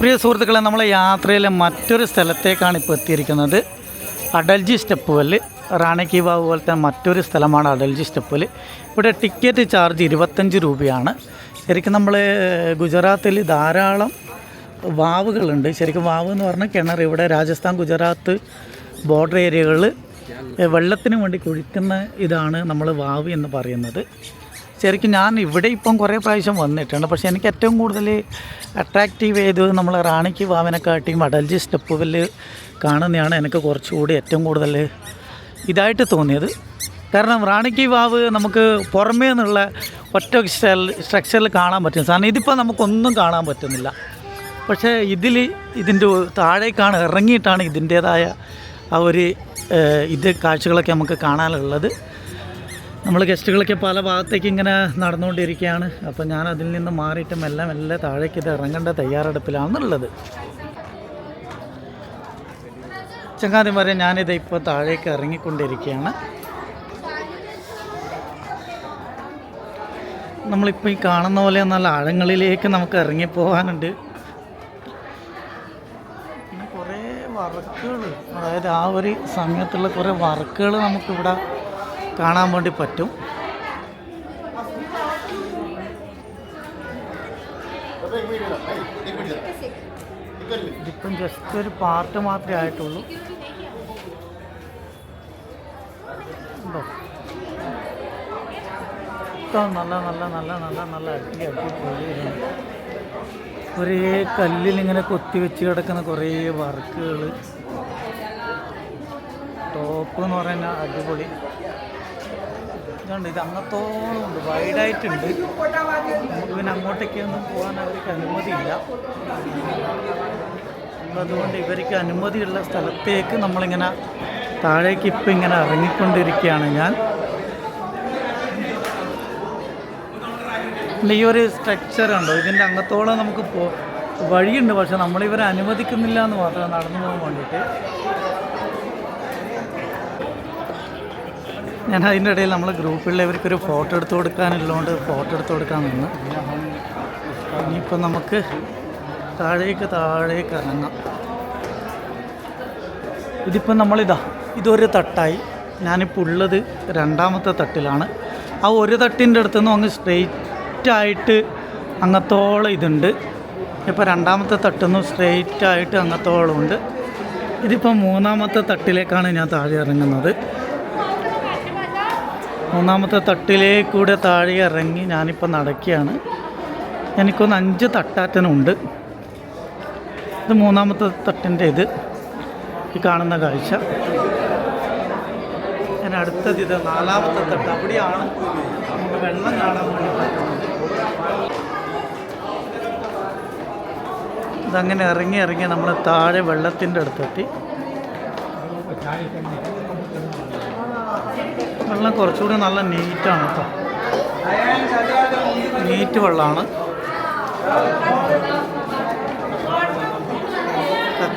പ്രിയ സുഹൃത്തുക്കളെ നമ്മളെ യാത്രയിലെ മറ്റൊരു സ്ഥലത്തേക്കാണ് ഇപ്പോൾ എത്തിയിരിക്കുന്നത്. അടൽജി സ്റ്റെപ്പ് വല്ല് റാണി കി വാവ് പോലത്തെ മറ്റൊരു സ്ഥലമാണ് അടൽജി സ്റ്റെപ്പ് വല്ല് ഇവിടെ ടിക്കറ്റ് ചാർജ് ഇരുപത്തഞ്ച് രൂപയാണ്. ശരിക്കും നമ്മൾ ഗുജറാത്തിൽ ധാരാളം വാവുകളുണ്ട്. ശരിക്കും വാവ് എന്ന് പറഞ്ഞാൽ കിണർ. ഇവിടെ രാജസ്ഥാൻ ഗുജറാത്ത് ബോർഡർ ഏരിയകളിൽ വെള്ളത്തിന് വേണ്ടി കുഴിക്കുന്ന ഇതാണ് നമ്മൾ വാവ് എന്ന് പറയുന്നത്. ശരിക്കും ഞാൻ ഇവിടെ ഇപ്പം കുറേ പ്രാവശ്യം വന്നിട്ടുണ്ട്. പക്ഷേ എനിക്ക് ഏറ്റവും കൂടുതൽ അട്രാക്റ്റീവ് ചെയ്തത് നമ്മൾ റാണിക്ക് വാവനെക്കാട്ടിയും അടൽജി സ്റ്റെപ്പുകളിൽ കാണുന്നതാണ് എനിക്ക് കുറച്ചുകൂടി ഏറ്റവും കൂടുതൽ ഇതായിട്ട് തോന്നിയത്. കാരണം റാണിക്ക് വാവ് നമുക്ക് പുറമേ നിന്നുള്ള ഒറ്റ സ്ട്രക്ചറിൽ കാണാൻ പറ്റും. സാറിന് ഇതിപ്പോൾ നമുക്കൊന്നും കാണാൻ പറ്റുന്നില്ല. പക്ഷേ ഇതിൽ ഇതിന്റെ താഴേക്കാണ് ഇറങ്ങിയിട്ടാണ് ഇതിന്റേതായ ആ ഒരു ഇത് കാഴ്ചകളൊക്കെ നമുക്ക് കാണാനുള്ളത്. നമ്മൾ ഗസ്റ്റുകളൊക്കെ പല ഭാഗത്തേക്ക് ഇങ്ങനെ നടന്നുകൊണ്ടിരിക്കുകയാണ്. അപ്പോൾ ഞാൻ അതിൽ നിന്ന് മാറിയിട്ട് എല്ലാം എല്ലാം താഴേക്ക് ഇത് ഇറങ്ങേണ്ട തയ്യാറെടുപ്പിലാണെന്നുള്ളത് ചങ്ങാതിമാരെ ഞാനിത് ഇപ്പോൾ താഴേക്ക് ഇറങ്ങിക്കൊണ്ടിരിക്കുകയാണ്. നമ്മളിപ്പോൾ ഈ കാണുന്ന പോലെ നല്ല ആഴങ്ങളിലേക്ക് നമുക്ക് ഇറങ്ങിപ്പോകാനുണ്ട് പിന്നെ കുറേ വർക്കുകൾ അതായത് ആ ഒരു സമയത്തുള്ള കുറേ വർക്കുകൾ നമുക്കിവിടെ കാണാൻ വേണ്ടി പറ്റും. ഇതിപ്പം ജസ്റ്റ് ഒരു പാർട്ട് മാത്രമേ ആയിട്ടുള്ളൂ. ഉണ്ടോ? നല്ല നല്ല നല്ല നല്ല നല്ല അടി അടിപൊളിയാണ് കുറേ കല്ലിൽ ഇങ്ങനെ കൊത്തി വെച്ച് കിടക്കുന്ന കുറേ വർക്കുകൾ ടോപ്പ് എന്ന് പറയുന്ന അടിപൊളി. ഇതുണ്ട് ഇത് അങ്ങത്തോളം ഉണ്ട് വൈഡായിട്ടുണ്ട് നമുക്ക് അങ്ങോട്ടേക്കൊന്നും പോകാൻ അവർക്ക് അനുമതിയില്ല. അതുകൊണ്ട് ഇവർക്ക് അനുമതിയുള്ള സ്ഥലത്തേക്ക് നമ്മളിങ്ങനെ താഴേക്ക് ഇപ്പം ഇങ്ങനെ ഇറങ്ങിക്കൊണ്ടിരിക്കുകയാണ് ഞാൻ. ഈ ഒരു സ്ട്രക്ചർ ഉണ്ടോ? ഇതിന്റെ അങ്ങത്തോളം നമുക്ക് പോ വഴിയുണ്ട് പക്ഷെ നമ്മളിവരെ അനുവദിക്കുന്നില്ല എന്ന് മാത്രം നടന്നു പോകാൻ വേണ്ടിയിട്ട്. ഞാൻ അതിന്റെ ഇടയിൽ നമ്മൾ ഗ്രൂപ്പിലുള്ള ഇവർക്കൊരു ഫോട്ടോ എടുത്ത് കൊടുക്കാനുള്ളതുകൊണ്ട് ഫോട്ടോ എടുത്ത് കൊടുക്കാൻ നിന്ന്. ഇനിയിപ്പോൾ നമുക്ക് താഴേക്ക് താഴേക്ക് ഇറങ്ങാം. ഇതിപ്പോൾ നമ്മളിതാ ഇതൊരു തട്ടായി. ഞാനിപ്പോൾ ഉള്ളത് രണ്ടാമത്തെ തട്ടിലാണ്. ആ ഒരു തട്ടിന്റെ അടുത്തുനിന്ന് അങ്ങ് സ്ട്രെയിറ്റായിട്ട് അങ്ങത്തോളം ഇതുണ്ട്. ഇപ്പോൾ രണ്ടാമത്തെ തട്ടുന്നു സ്ട്രെയിറ്റായിട്ട് അങ്ങത്തോളം ഉണ്ട്. ഇതിപ്പോൾ മൂന്നാമത്തെ തട്ടിലേക്കാണ് ഞാൻ താഴെ ഇറങ്ങുന്നത്. മൂന്നാമത്തെ തട്ടിലേ കൂടെ താഴെ ഇറങ്ങി ഞാനിപ്പോൾ നടക്കുകയാണ്. എനിക്കൊന്ന് അഞ്ച് തട്ടാറ്റനുണ്ട്. ഇത് മൂന്നാമത്തെ തട്ടിന്റെ ഇത് ഈ കാണുന്ന കാഴ്ച. ഞാൻ അടുത്തത് ഇത് നാലാമത്തെ തട്ട്. അവിടെയാണ് നമുക്ക് വെള്ളം കാണാൻ വേണ്ടി ഇതങ്ങനെ ഇറങ്ങി ഇറങ്ങി നമ്മൾ താഴെ വെള്ളത്തിന്റെ അടുത്തെത്തി. വെള്ളം കുറച്ചുകൂടി നല്ല നീറ്റാണ് കേട്ടോ നീറ്റ് വെള്ളമാണ്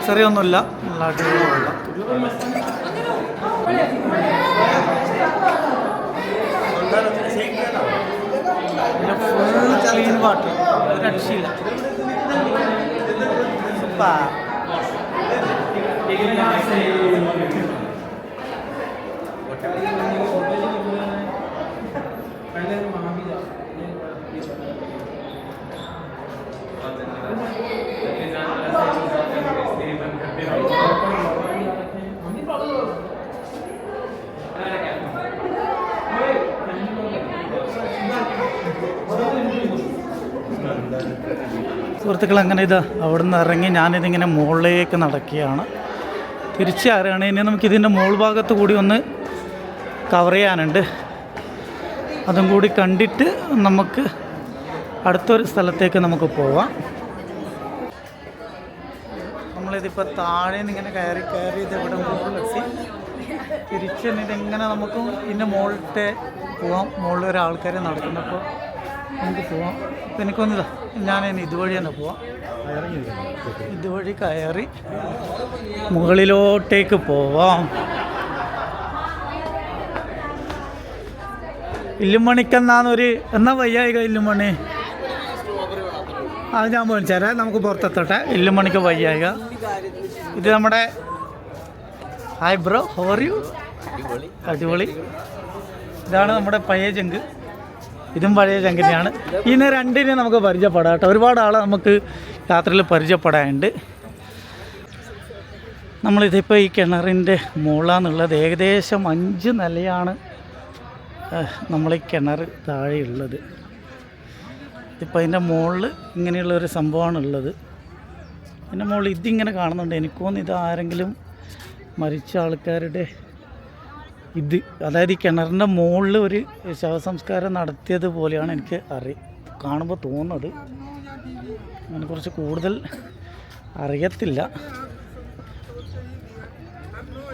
ചെറിയൊന്നുമില്ല നല്ല അടിപൊളി വെള്ളം. ഫുൾ ക്ലീൻ വാട്ടർ രക്ഷയില്ല. സൂപ്പർ. സുഹൃത്തുക്കൾ അങ്ങനെ ഇത് അവിടെ നിന്ന് ഇറങ്ങി ഞാനിതിങ്ങനെ മുകളിലേക്ക് നടക്കുകയാണ്. തിരിച്ച് അറിയണം ഇനി നമുക്ക് ഇതിന്റെ മുകൾ ഭാഗത്ത് കൂടി ഒന്ന് കവർ ചെയ്യാനുണ്ട്. അതും കൂടി കണ്ടിട്ട് നമുക്ക് അടുത്തൊരു സ്ഥലത്തേക്ക് നമുക്ക് പോവാം. നമ്മളിതിപ്പോൾ താഴെ നിന്ന് ഇങ്ങനെ കയറി കയറി ഇത് ഇവിടെ മുകളിലെത്തി. തിരിച്ച് ഇതെങ്ങനെ നമുക്ക് ഇതിന്റെ മുകളിലത്തെ പോവാം. മുകളിൽ ഒരാൾക്കാരെ നടക്കുന്നപ്പോൾ നമുക്ക് പോവാം. ഇപ്പം എനിക്കൊന്നിതാ ഞാൻ ഇതുവഴി തന്നെ പോവാം. ഇതുവഴി കയറി മുകളിലോട്ടേക്ക് പോവാം. ഇല്ലുമണിക്കെന്നാന്നൊരു എന്നാ വയ്യായിക ഇല്ലുമണി? അത് ഞാൻ മേടിച്ചു നമുക്ക് പുറത്തെത്തട്ടെ. ഇല്ലുമണിക്ക് വയ്യായിക. ഇത് നമ്മുടെ ഹായ് ബ്രോ ഹോർ യു അടിപൊളി. ഇതാണ് നമ്മുടെ പയ്യ ചങ്ക് ഇതും പഴയ ചങ്കിനെയാണ്. ഇന്ന് രണ്ടിനെ നമുക്ക് പരിചയപ്പെടാം കേട്ടോ. ഒരുപാട് ആളെ നമുക്ക് യാത്രയിൽ പരിചയപ്പെടാനുണ്ട്. നമ്മളിതിപ്പോൾ ഈ കിണറിന്റെ മുകളാന്നുള്ളത് ഏകദേശം അഞ്ച് നിലയാണ് നമ്മൾ ഈ കിണർ താഴെയുള്ളത്. ഇപ്പം അതിന്റെ മുകളിൽ ഇങ്ങനെയുള്ള ഒരു സംഭവമാണ് ഉള്ളത് അതിന്റെ മുകളിൽ ഇതിങ്ങനെ കാണുന്നുണ്ട്. എനിക്ക് തോന്നുന്നു ഇത് ആരെങ്കിലും മരിച്ച ആൾക്കാരുടെ ഇത് അതായത് ഈ കിണറിന്റെ മുകളിൽ ഒരു ശവസംസ്കാരം നടത്തിയത് പോലെയാണ് എനിക്ക് അറി കാണുമ്പോൾ തോന്നുന്നത്. അതിനെക്കുറിച്ച് കൂടുതൽ അറിയത്തില്ല.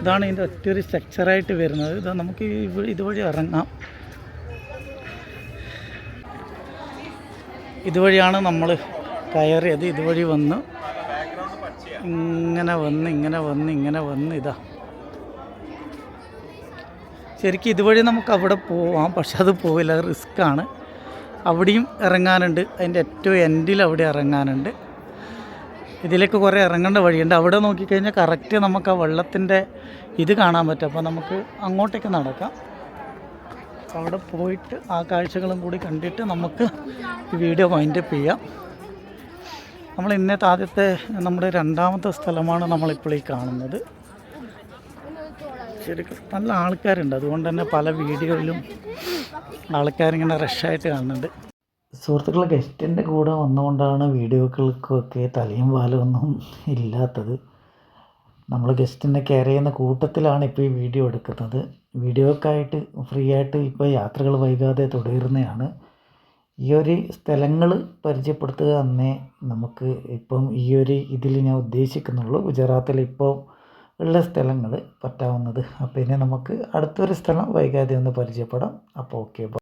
ഇതാണ് ഇതിന്റെ ഒറ്റൊരു സ്ട്രക്ചറായിട്ട് വരുന്നത്. ഇത് നമുക്ക് ഇതുവഴി ഇറങ്ങാം. ഇതുവഴിയാണ് നമ്മൾ കയറിയത്. ഇതുവഴി വന്ന് ഇങ്ങനെ വന്ന് ഇങ്ങനെ വന്ന് ഇങ്ങനെ വന്ന് ഇതാ. ശരിക്കും ഇതുവഴി നമുക്ക് അവിടെ പോവാം പക്ഷെ അത് പോവില്ല റിസ്ക് ആണ് അവിടെയും ഇറങ്ങാനുണ്ട്. അതിന്റെ ഏറ്റവും എൻഡിൽ അവിടെ ഇറങ്ങാനുണ്ട്. ഇതിലേക്ക് കുറേ ഇറങ്ങേണ്ട വഴിയുണ്ട്. അവിടെ നോക്കിക്കഴിഞ്ഞാൽ കറക്റ്റ് നമുക്ക് ആ വെള്ളത്തിന്റെ ഇത് കാണാൻ പറ്റും. അപ്പോൾ നമുക്ക് അങ്ങോട്ടേക്ക് നടക്കാം. അവിടെ പോയിട്ട് ആ കാഴ്ചകളും കൂടി കണ്ടിട്ട് നമുക്ക് ഈ വീഡിയോ വൈൻഡപ്പ് ചെയ്യാം. നമ്മൾ ഇന്നത്തെ ആദ്യത്തെ നമ്മുടെ രണ്ടാമത്തെ സ്ഥലമാണ് നമ്മളിപ്പോൾ ഈ കാണുന്നത്. ശരിക്കും നല്ല ആൾക്കാരുണ്ട്. അതുകൊണ്ട് തന്നെ പല വീഡിയോയിലും ആൾക്കാരിങ്ങനെ റഷായിട്ട് കാണുന്നുണ്ട്. സുഹൃത്തുക്കളെ ഗസ്റ്റിന്റെ കൂടെ വന്നുകൊണ്ടാണ് വീഡിയോകൾക്കൊക്കെ തലയും പാലൊന്നും ഇല്ലാത്തത്. നമ്മൾ ഗസ്റ്റിനെ കെയർ ചെയ്യുന്ന കൂട്ടത്തിലാണ് ഇപ്പോൾ ഈ വീഡിയോ എടുക്കുന്നത്. വീഡിയോക്കായിട്ട് ഫ്രീ ആയിട്ട് ഇപ്പോൾ യാത്രകൾ വൈകാതെ തുടരുന്നതാണ്. ഈ ഒരു സ്ഥലങ്ങൾ പരിചയപ്പെടുത്തുക എന്നേ നമുക്ക് ഇപ്പം ഈ ഒരു ഇതിൽ ഞാൻ ഉദ്ദേശിക്കുന്നുള്ളൂ. ഗുജറാത്തിൽ ഇപ്പോൾ ഉള്ള സ്ഥലങ്ങൾ പറ്റാവുന്നത്. അപ്പോൾ ഇനി നമുക്ക് അടുത്തൊരു സ്ഥലം വൈകാതെ ഒന്ന് പരിചയപ്പെടാം. അപ്പോൾ ഓക്കെ